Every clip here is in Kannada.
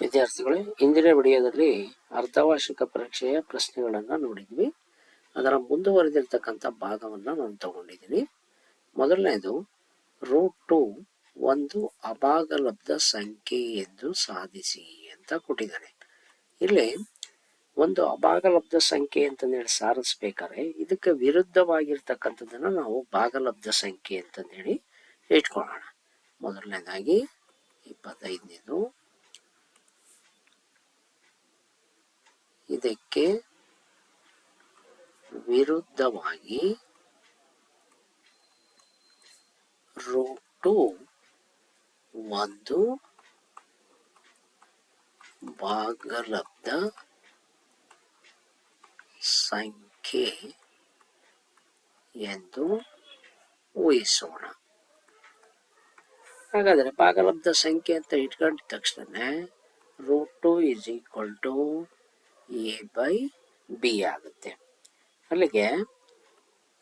ವಿದ್ಯಾರ್ಥಿಗಳೇ ಇಂದಿನ ವಿಡಿಯೋದಲ್ಲಿ ಅರ್ಧವಾರ್ಷಿಕ ಪರೀಕ್ಷೆಯ ಪ್ರಶ್ನೆಗಳನ್ನು ನೋಡಿದ್ವಿ. ಅದರ ಮುಂದುವರೆದಿರ್ತಕ್ಕಂಥ ಭಾಗವನ್ನು ನಾನು ತಗೊಂಡಿದ್ದೀನಿ. ಮೊದಲನೇದು ರೂಟ್ ಟು ಒಂದು ಅಭಾಗಲಬ್ಧ ಸಂಖ್ಯೆ ಎಂದು ಸಾಧಿಸಿ ಅಂತ ಕೊಟ್ಟಿದ್ದಾರೆ. ಇಲ್ಲಿ ಒಂದು ಅಭಾಗಲಬ್ಧ ಸಂಖ್ಯೆ ಅಂತಂದೇಳಿ ಸಾರಿಸ್ಬೇಕಾದ್ರೆ ಇದಕ್ಕೆ ವಿರುದ್ಧವಾಗಿರ್ತಕ್ಕಂಥದ್ದನ್ನ ನಾವು ಭಾಗಲಬ್ಧ ಸಂಖ್ಯೆ ಅಂತಂದೇಳಿ ಇಟ್ಕೊಳ್ಳೋಣ. ಮೊದಲನೇದಾಗಿ, ಇಪ್ಪತ್ತೈದನೇದು ಇದಕ್ಕೆ ವಿರುದ್ಧವಾಗಿ ರೂಟು ಒಂದು ಭಾಗಲಬ್ಧ ಸಂಖ್ಯೆ ಎಂದು ಊಹಿಸೋಣ. ಹಾಗಾದರೆ ಭಾಗಲಬ್ಧ ಸಂಖ್ಯೆ ಅಂತ ಇಟ್ಕೊಂಡಿದ ತಕ್ಷಣ root two is equal to a by b ಆಗುತ್ತೆ. ಅಲ್ಲಿಗೆ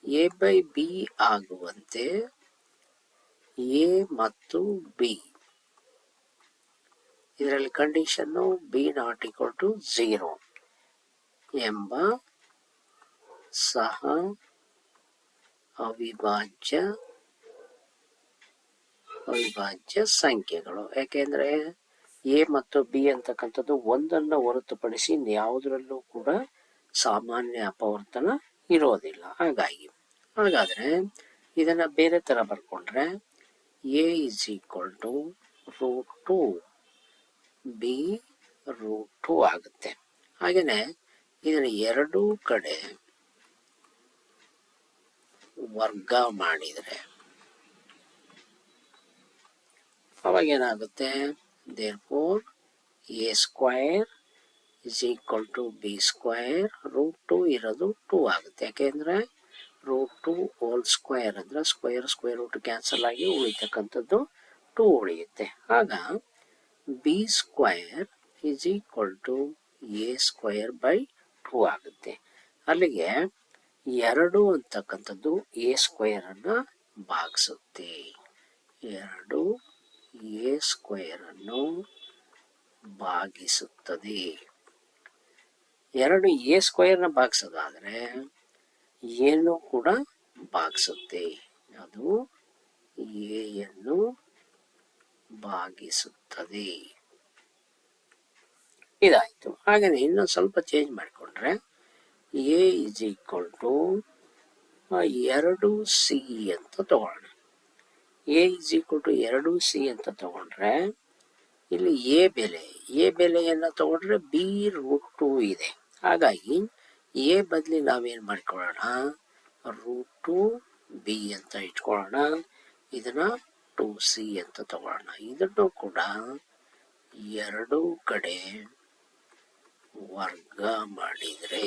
ಎ ಬೈ ಬಿ ಆಗುವಂತೆ ಎ ಮತ್ತು ಬಿ ಇದರಲ್ಲಿ condition b not equal to zero ಎಂಬ ಸಹ ಅವಿಭಾಜ್ಯ ಅವಿಭಾಜ್ಯ ಸಂಖ್ಯೆಗಳು. ಯಾಕೆಂದ್ರೆ ಎ ಮತ್ತು ಬಿ ಅಂತಕ್ಕಂಥದ್ದು ಒಂದನ್ನ ಹೊರತುಪಡಿಸಿ ಯಾವುದರಲ್ಲೂ ಕೂಡ ಸಾಮಾನ್ಯ ಅಪವರ್ತನ ಇರೋದಿಲ್ಲ. ಹಾಗಾಗಿ, ಹಾಗಾದ್ರೆ ಇದನ್ನ ಬೇರೆ ತರ ಬರ್ಕೊಂಡ್ರೆ a is equal to root two b root two ಆಗುತ್ತೆ. ಹಾಗೇನೆ ಇದನ್ನ ಎರಡೂ ಕಡೆ ವರ್ಗ ಮಾಡಿದ್ರೆ ಅವಾಗ ಏನಾಗುತ್ತೆ? There a square is equal to two b root root two ಇರೋದು ಟೂ ಆಗುತ್ತೆ. ಯಾಕೆಂದ್ರೆ ರೂಟ್ ಟು ಹೋಲ್ ಸ್ಕ್ವೈರ್ ಅಂದ್ರೆ ಸ್ಕ್ವೇರ್ ಸ್ಕ್ವೈರ್ ರೂಟ್ ಕ್ಯಾನ್ಸಲ್ ಆಗಿ ಉಳಿತಕ್ಕಂಥದ್ದು 2 ಉಳಿಯುತ್ತೆ. ಆಗ b square is equal to a square by two ಆಗುತ್ತೆ. ಅಲ್ಲಿಗೆ ಎರಡು ಅಂತಕ್ಕಂಥದ್ದು square ಅನ್ನು ಭಾಗಿಸುತ್ತೆ. ಎರಡು ಎ ಸ್ಕ್ವೇರ್ ಅನ್ನು ಭಾಗಿಸುತ್ತದೆ. ಎರಡು ಎ ಸ್ಕ್ವೇರ್ನ ಭಾಗಿಸೋದಾದರೆ ಏನು ಕೂಡ ಭಾಗಿಸುತ್ತೆ. ಅದು ಎಯನ್ನು ಯನ್ನು ಭಾಗಿಸುತ್ತದೆ. ಇದಾಯಿತು. ಹಾಗೆಯೇ ಇನ್ನೊಂದು ಸ್ವಲ್ಪ ಚೇಂಜ್ ಮಾಡಿಕೊಂಡ್ರೆ ಎ ಇಸ್ ಈಕ್ವಲ್ ಟು ಎರಡು ಸಿ ಅಂತ ತಗೊಳ್ಳೋಣ. ಎ ಇಸ್ ಈಕ್ವಲ್ ಟು ಎರಡು ಸಿ ಅಂತ ತಗೊಂಡ್ರೆ, ಇಲ್ಲಿ ಎ ಬೆಲೆ ಎ ಬೆಲೆಯನ್ನ ತಗೊಂಡ್ರೆ ಬಿ ರೂಟ್ ಟು ಇದೆ. ಹಾಗಾಗಿ ಎ ಬದಲಿ ನಾವೇನು ಮಾಡ್ಕೊಳ್ಳೋಣ? ರೂಟ್ ಟು ಬಿ ಅಂತ ಇಟ್ಕೊಳ್ಳೋಣ. ಇದನ್ನ ಟು ಸಿ ಅಂತ ತಗೊಳ್ಳೋಣ. ಇದನ್ನು ಕೂಡ ಎರಡೂ ಕಡೆ ವರ್ಗ ಮಾಡಿದ್ರೆ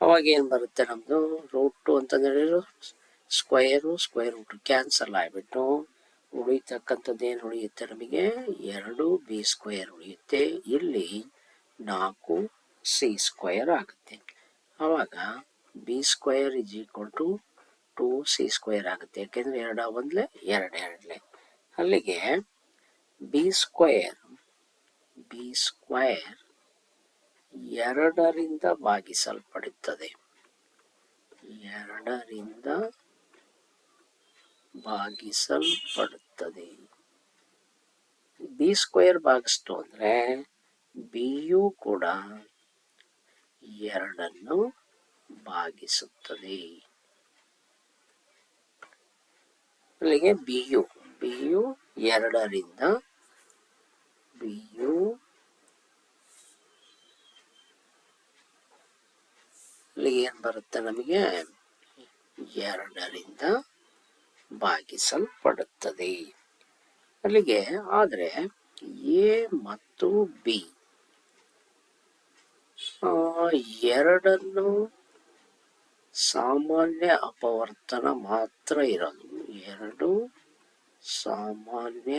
ಅವಾಗ ಏನು ಬರುತ್ತೆ ನಮ್ದು? ರೂಟ್ ಟು ಅಂತಂದ್ರೆ ಸ್ಕ್ವೈರು ಸ್ಕ್ವೈರ್ ರೂಟ್ ಕ್ಯಾನ್ಸಲ್ ಆಗಿಬಿಟ್ಟು ಉಳಿತಕ್ಕಂಥದ್ದು ಏನು ಉಳಿಯುತ್ತೆ ನಮಗೆ? ಎರಡು ಬಿ ಸ್ಕ್ವೇರ್ ಉಳಿಯುತ್ತೆ. ಇಲ್ಲಿ ನಾಲ್ಕು ಸಿ ಸ್ಕ್ವೈರ್ ಆಗುತ್ತೆ. ಆವಾಗ b square is equal to two c square ಆಗುತ್ತೆ. ಯಾಕೆಂದ್ರೆ ಎರಡ ಒಂದ್ಲೆ, ಎರಡು ಎರಡ್ಲೆ. ಅಲ್ಲಿಗೆ ಬಿ ಸ್ಕ್ವೈರ್ ಬಿ ಸ್ಕ್ವೈರ್ ಎರಡರಿಂದ ಭಾಗಿಸಲ್ಪಡುತ್ತದೆ. ಎರಡರಿಂದ ಭಾಗಿಸಲ್ಪಡುತ್ತದೆ. ಬಿ ಸ್ಕ್ವೇರ್ ಭಾಗಿಸ್ತು ಅಂದ್ರೆ ಬಿಯು ಕೂಡ ಎರಡನ್ನು ಭಾಗಿಸುತ್ತದೆ. ಅಲ್ಲಿಗೆ ಬಿ ಯು ಬಿ ಯು ಎರಡರಿಂದ ಬಿಯು ಅಲ್ಲಿಗೆ ಏನ್ ಬರುತ್ತೆ ನಮಗೆ? ಎರಡರಿಂದ ಭಾಗಿಸಲ್ಪಡುತ್ತದೆ ಅಲ್ಲಿಗೆ, ಆದರೆ ಎ ಮತ್ತು ಬಿ ಎರಡನ್ನು ಸಾಮಾನ್ಯ ಅಪವರ್ತನ ಮಾತ್ರ ಇರಲು, ಎರಡು ಸಾಮಾನ್ಯ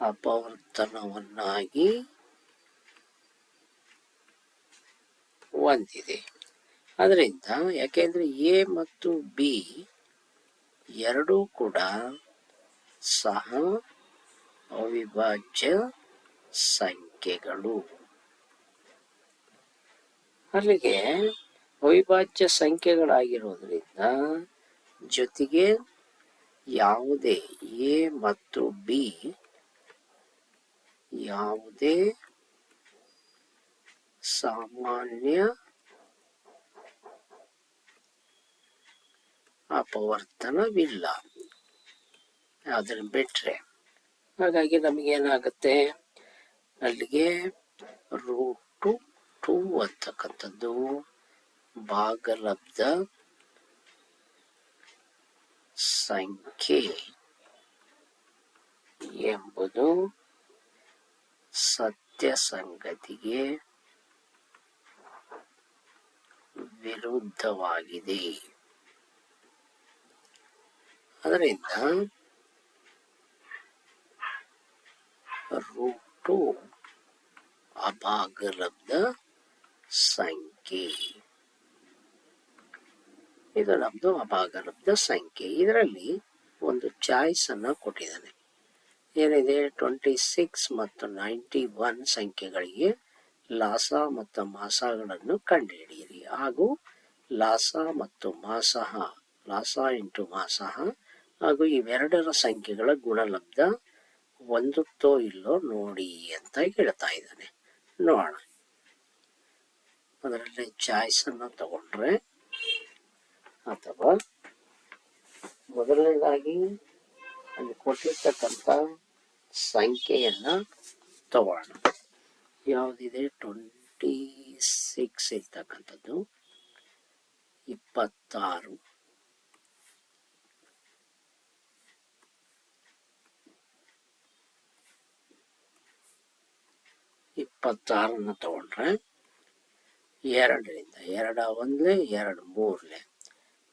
ಅಪವರ್ತನವನ್ನಾಗಿ ಹೊಂದಿದೆ. ಅದರಿಂದ ಯಾಕೆಂದ್ರೆ ಎ ಮತ್ತು ಬಿ ಎರಡೂ ಕೂಡ ಸಹ ಅವಿಭಾಜ್ಯ ಸಂಖ್ಯೆಗಳು. ಅಲ್ಲಿಗೆ ಅವಿಭಾಜ್ಯ ಸಂಖ್ಯೆಗಳಾಗಿರೋದ್ರಿಂದ ಜೊತೆಗೆ ಯಾವುದೇ ಎ ಮತ್ತು ಬಿ ಯಾವುದೇ ಸಾಮಾನ್ಯ ಅಪವರ್ತನವಿಲ್ಲ ಅದನ್ನು ಬಿಟ್ಟರೆ ಹಾಗಾಗಿ ನಮಗೇನಾಗುತ್ತೆ? ಅಲ್ಲಿಗೆ ರೂಟು ಟು ಅಂತಕ್ಕಂಥದ್ದು. ಭಾಗಲಬ್ಧ ಸಂಖ್ಯೆ ಎಂಬುದು ಸತ್ಯ ಸಂಗತಿಗೆ ವಿರುದ್ಧವಾಗಿದೆ. ಅದರಿಂದ ರೂಟು ಅಭಾಗಲಬ್ಧ ಸಂಖ್ಯೆ. ಇದು ನಮ್ದು ಅಭಾಗಲಬ್ಧ ಸಂಖ್ಯೆ. ಇದರಲ್ಲಿ ಒಂದು ಚಾಯ್ಸ್ ಅನ್ನ ಕೊಟ್ಟಿದ್ದಾನೆ. ಏನಿದೆ? ಟ್ವೆಂಟಿ ಸಿಕ್ಸ್ ಮತ್ತು ನೈಂಟಿ ಒನ್ ಸಂಖ್ಯೆಗಳಿಗೆ ಲಾಸ ಮತ್ತು ಮಾಸಗಳನ್ನು ಕಂಡುಹಿಡಿಯಿರಿ. ಹಾಗೂ ಲಾಸ ಮತ್ತು ಮಾಸಹ, ಲಾಸ ಇಂಟು ಮಾಸಹ ಹಾಗೂ ಇವೆರಡರ ಸಂಖ್ಯೆಗಳ ಗುಣಲಬ್ಧ ಒಂದುತ್ತೋ ಇಲ್ಲೋ ನೋಡಿ ಅಂತ ಹೇಳ್ತಾ ಇದ್ದಾನೆ. ನೋಡೋಣ. ಅದರಲ್ಲಿ ಚಾಯ್ಸ್ ಅನ್ನ ತಗೊಂಡ್ರೆ ಅಥವಾ ಮೊದಲನೇದಾಗಿ ಅಲ್ಲಿ ಕೊಟ್ಟಿರ್ತಕ್ಕಂಥ ಸಂಖ್ಯೆಯನ್ನ ತಗೋಣ ಯಾವುದಿದೆ? ಟ್ವೆಂಟಿ ಸಿಕ್ಸ್ ಇರ್ತಕ್ಕಂಥದ್ದು. ಇಪ್ಪತ್ತಾರು. ಇಪ್ಪತ್ತಾರನ್ನ ತಗೊಂಡ್ರೆ ಎರಡರಿಂದ, ಎರಡ ಒಂದ್ಲೆ, ಎರಡು ಮೂರ್ಲೆ.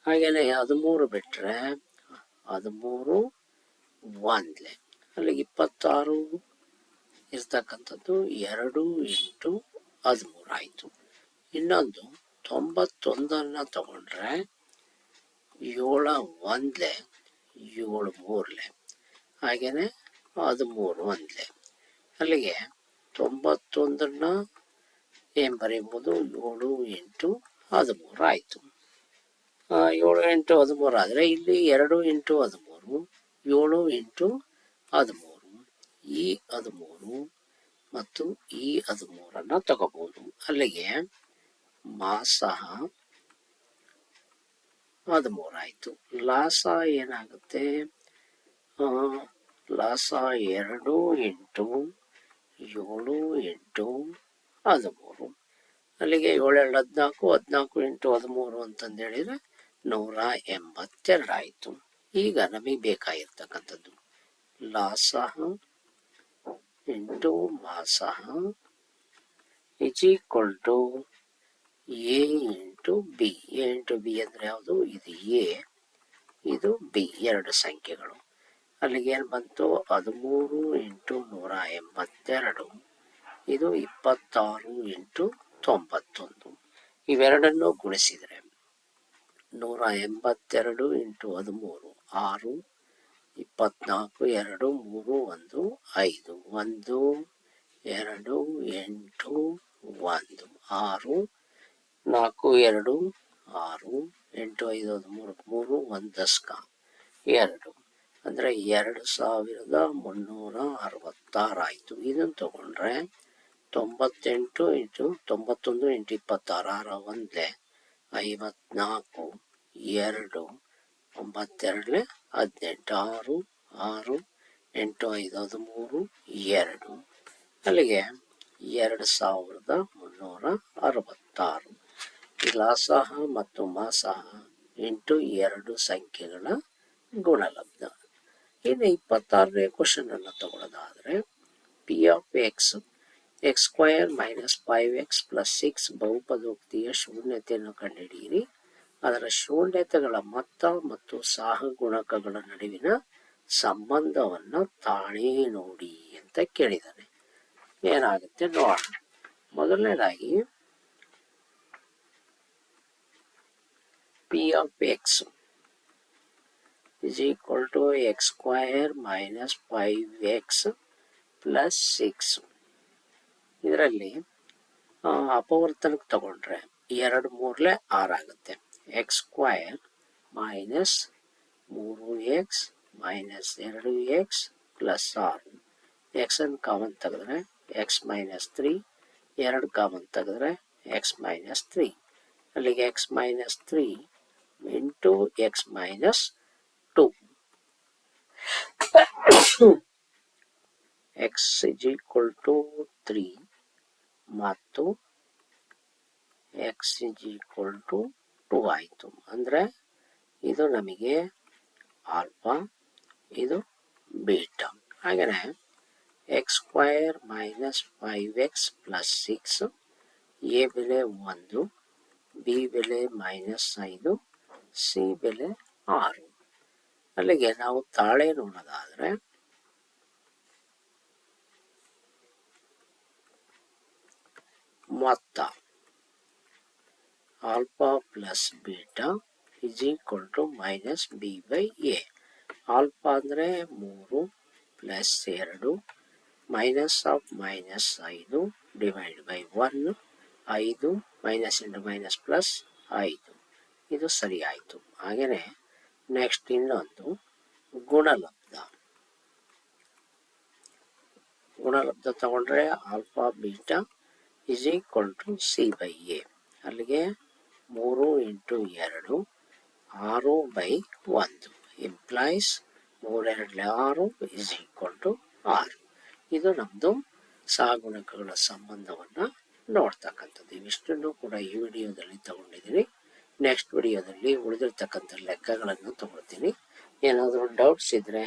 ಹಾಗೇನೆ ಹದಿಮೂರು ಬಿಟ್ಟರೆ ಹದಿಮೂರು ಒಂದ್ಲೆ. ಅಲ್ಲಿಗೆ ಇಪ್ಪತ್ತಾರು ಇರ್ತಕ್ಕಂಥದ್ದು ಎರಡು ಎಂಟು ಹದಿಮೂರು ಆಯಿತು. ಇನ್ನೊಂದು ತೊಂಬತ್ತೊಂದನ್ನು ತಗೊಂಡ್ರೆ ಏಳ ಒಂದ್ಲೆ, ಏಳು ಮೂರ್ಲೆ. ಹಾಗೇನೆ ಹದಿಮೂರು ಒಂದ್ಲೆ. ಅಲ್ಲಿಗೆ ತೊಂಬತ್ತೊಂದನ್ನ ಏನು ಬರೆಯಬಹುದು ಏಳು, ಎಂಟು, ಹದಿಮೂರು ಆಯಿತು. ಏಳು, ಎಂಟು, ಹದಿಮೂರು ಆದರೆ ಇಲ್ಲಿ ಎರಡು, ಎಂಟು, ಹದಿಮೂರು, ಏಳು, ಎಂಟು, ಹದಿಮೂರು, ಈ ಹದಿಮೂರು ಮತ್ತು ಈ ಹದಿಮೂರನ್ನು ತಗೋಬಹುದು ಅಲ್ಲಿಗೆ ಮಾಸ ಹದಿಮೂರು ಆಯಿತು. ಲಾಸ ಏನಾಗುತ್ತೆ? ಲಾಸ ಎರಡು, ಎಂಟು ಏಳು, ಎಂಟು, ಹದಿಮೂರು. ಅಲ್ಲಿಗೆ ಏಳೆರಡು, ಹದಿನಾಲ್ಕು ಹದಿನಾಲ್ಕು ಎಂಟು ಹದಿಮೂರು ಅಂತಂದು ಹೇಳಿದ್ರೆ ನೂರ ಎಂಬತ್ತೆರಡು ಆಯಿತು. ಈಗ ನಮಗೆ ಬೇಕಾಗಿರ್ತಕ್ಕಂಥದ್ದು. ಲಾಸಹ ಎಂಟು ಮಾಸಹ is equal to a into b a into b ಅಂದರೆ ಯಾವುದು? ಇದು ಎ ಇದು ಬಿ ಎರಡು ಸಂಖ್ಯೆಗಳು. ಅಲ್ಲಿಗೆ ಏನು ಬಂತು? ಹದಿಮೂರು ಇಂಟು ನೂರ ಎಂಬತ್ತೆರಡು. ಇದು ಇಪ್ಪತ್ತಾರು ಇಂಟು ತೊಂಬತ್ತೊಂದು. ಇವೆರಡನ್ನು ಗುಣಿಸಿದರೆ ನೂರ ಎಂಬತ್ತೆರಡು ಇಂಟು ಹದಿಮೂರು, ಆರು, ಇಪ್ಪತ್ನಾಲ್ಕು, ಎರಡು, ಮೂರು, ಒಂದು, ಐದು. ಒಂದು, ಎರಡು, ಎಂಟು, ಒಂದು. ಆರು, ನಾಲ್ಕು, ಎರಡು, ಆರು, ಎಂಟು, ಐದು, ಹದಿಮೂರು, ಮೂರು ಒಂದು ದಶಕ ಎರಡು. ಅಂದರೆ ಎರಡು ಸಾವಿರದ ಮುನ್ನೂರ ಅರವತ್ತಾರು ಆಯಿತು. ಇದನ್ನು ತಗೊಂಡ್ರೆ ತೊಂಬತ್ತೆಂಟು ಇಂಟು ತೊಂಬತ್ತೊಂದು ಇಂಟು ಇಪ್ಪತ್ತಾರು, ಆರ ಒಂದೇ ಐವತ್ನಾಲ್ಕು, ಎರಡು ಒಂಬತ್ತೆರಡಲೆ ಹದಿನೆಂಟು, ಆರು ಆರು, ಎಂಟು, ಐದು, ಹದಿಮೂರು, ಎರಡು. ಅಲ್ಲಿಗೆ ಎರಡು ಸಾವಿರದ ಮುನ್ನೂರ ಅರವತ್ತಾರು. ಲಾಸಹ ಮತ್ತು ಮಾಸಹ ಇಂಟು ಎರಡು ಸಂಖ್ಯೆಗಳ ಗುಣಲಬ್ಧ. ಇನ್ನು ಇಪ್ಪತ್ತಾರನೇ ಕ್ವಶನ್ ಅನ್ನು ತಗೊಳ್ಳೋದಾದ್ರೆ p of x x square minus five x plus six ಬಹುಪದೋಕ್ತಿಯ ಶೂನ್ಯತೆಯನ್ನು ಕಂಡುಹಿಡಿಯಿರಿ. ಅದರ ಶೂನ್ಯತೆಗಳ ಮೊತ್ತ ಮತ್ತು ಗುಣಕಗಳ ನಡುವಿನ ಸಂಬಂಧವನ್ನು ತಾಳೇ ನೋಡಿ ಅಂತ ಕೇಳಿದ್ದಾನೆ ಏನಾಗುತ್ತೆ ನೋಡೋಣ. ಮೊದಲನೇದಾಗಿ p of x is equal to x square minus 5x plus six ಇದರಲ್ಲಿ ಅಪವರ್ತನಕ್ಕೆ ತಗೊಂಡ್ರೆ ಎರಡು ಮೂರಲೆ ಆಗುತ್ತೆ. ಎಕ್ಸ್ ಸ್ಕ್ವಯರ್ ಮೈನಸ್ ಮೂರು ಎಕ್ಸ್ ಮೈನಸ್ ಎರಡು ಎಕ್ಸ್ ಪ್ಲಸ್ ಆರು. ಎಕ್ಸನ್ನು ಕಾಮನ್ ತೆಗೆದ್ರೆ ಎಕ್ಸ್ ಮೈನಸ್ ತ್ರೀ ಎರಡು ಕಾಮನ್ ತೆಗೆದ್ರೆ ಎಕ್ಸ್ ಮೈನಸ್ ತ್ರೀ ಅಲ್ಲಿಗೆ x minus three into x minus x is equal to three ಮತ್ತು x is equal to two ಆಯಿತು. ಅಂದರೆ ಇದು ನಮಗೆ ಆಲ್ಫಾ ಇದು ಬೀಟಾ ಹಾಗೆಯೇ x square minus five x plus six a ಬೆಲೆ ಒಂದು ಬಿ ಬೆಲೆ ಮೈನಸ್ ಐದು ಸಿ ಬೆಲೆ ಆರು. ಅಲ್ಲಿಗೆ ನಾವು ತಾಳೆ ನೋಡೋದಾದ್ರೆ ಮೊತ್ತ alpha plus beta is equal to minus b by a. Alpha ಅಂದರೆ ಮೂರು ಪ್ಲಸ್ ಎರಡು ಮೈನಸ್ ಆಫ್ ಮೈನಸ್ ಐದು ಡಿವೈಡ್ ಬೈ ಒನ್ ಐದು ಮೈನಸ್ ಇಂಟು ಮೈನಸ್ ಪ್ಲಸ್ ಐದು. ಇದು ಸರಿ ಆಯಿತು ಹಾಗೆಯೇ ನೆಕ್ಸ್ಟ್ ಇನ್ನೊಂದು ಗುಣಲಬ್ಧ. ಗುಣಲಬ್ಧ ತಗೊಂಡ್ರೆ alpha beta is equal to c by a ಅಲ್ಲಿಗೆ ಮೂರು ಇಂಟು ಎರಡು, ಆರು ಬೈ ಒಂದು. ಇಂಪ್ಲೈಸ್ ಮೂರೆರಡು ಆರು ಇಸ್ ಈಕ್ವಲ್ ಟು ಆರು. ಇದು ನಮ್ಮದು ಸಾಗುಣಕಗಳ ಸಂಬಂಧವನ್ನು ನೋಡ್ತಕ್ಕಂಥದ್ದು. ಇವಿಷ್ಟನ್ನು ಕೂಡ ಈ ವಿಡಿಯೋದಲ್ಲಿ ತಗೊಂಡಿದ್ದೀನಿ ನೆಕ್ಸ್ಟ್ ವಿಡಿಯೋದಲ್ಲಿ ಉಳಿದಿರ್ತಕ್ಕಂಥ ಲೆಕ್ಕಗಳನ್ನು ತಗೊಳ್ತೀನಿ. ಏನಾದರೂ ಡೌಟ್ಸ್ ಇದ್ದರೆ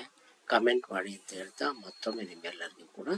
ಕಮೆಂಟ್ ಮಾಡಿ ಅಂತ ಹೇಳ್ತಾ ಮತ್ತೊಮ್ಮೆ ನಿಮ್ಮೆಲ್ಲರಿಗೂ ಕೂಡ